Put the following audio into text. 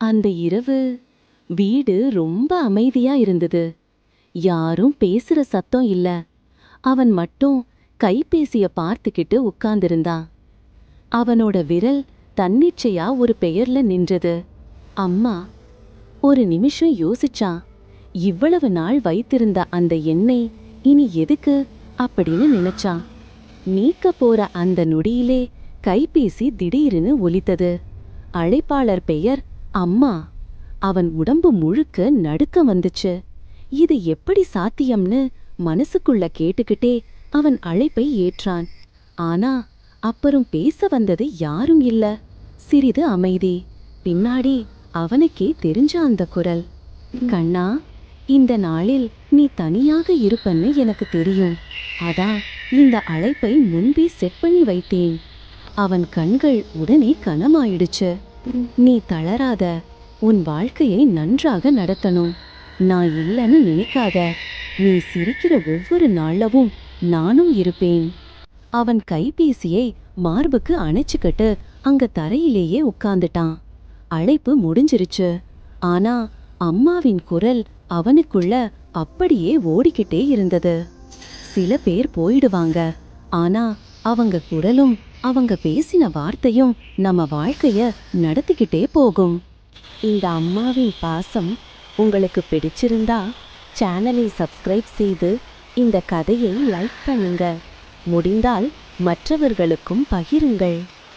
அந்த இரவு வீடு ரொம்ப அமைதியா இருந்தது. யாரும் பேசுற சத்தம் இல்ல. அவன் மட்டும் கைபேசிய பார்த்துக்கிட்டு உட்கார்ந்திருந்தான். அவனோட விரல் தன்னிச்சையா ஒரு பெயர்ல நின்றது. அம்மா ஒரு நிமிஷம் யோசிச்சான். இவ்வளவு நாள் வைத்திருந்த அந்த எண்ணெய் இனி எதுக்கு அப்படின்னு நினைச்சான். நீக்க போற அந்த நொடியிலே கைபேசி திடீர்னு ஒலித்தது. அழைப்பாளர் பெயர் அம்மா அவன் உடம்பு முழுக்க நடுக்கம் வந்துச்சு. இது எப்படி சாத்தியம்னு மனசுக்குள்ள கேட்டுக்கிட்டே அவன் அழைப்பை ஏற்றான். ஆனா அப்புறம் பேச வந்தது யாரும் இல்ல. சிறிது அமைதி. பின்னாடி அவனுக்கே தெரிஞ்ச அந்த குரல். கண்ணா இந்த நாளில் நீ தனியாக இருப்பன்னு எனக்கு தெரியும். அதான் இந்த அழைப்பை முன்பே செட் பண்ணி வைத்தேன். அவன் கண்கள் உடனே கனமாயிடுச்சு. நீ தளராத உன் வாழ்க்கையை நன்றாக நடத்தணும். நான் இல்லைன்னு நினைக்காத. நீ சிரிக்கிற ஒவ்வொரு நாளவும் நானும் இருப்பேன். அவன் கைபேசியை மார்புக்கு அணைச்சுக்கிட்டு அங்க தரையிலேயே உட்கார்ந்துட்டான். அழைப்பு முடிஞ்சிருச்சு. ஆனா அம்மாவின் குரல் அவனுக்குள்ள அப்படியே ஓடிக்கிட்டே இருந்தது. சில பேர் போயிடுவாங்க. ஆனா அவங்க குரலும் அவங்க பேசின வார்த்தையும் நம்ம வாழ்க்கைய நடத்திக்கிட்டே போகும். இந்த அம்மாவின் பாசம் உங்களுக்கு பிடிச்சிருந்தா சேனலை சப்ஸ்கிரைப் செய்து இந்த கதையை லைக் பண்ணுங்க. முடிந்தால் மற்றவர்களுக்கும் பகிருங்கள்.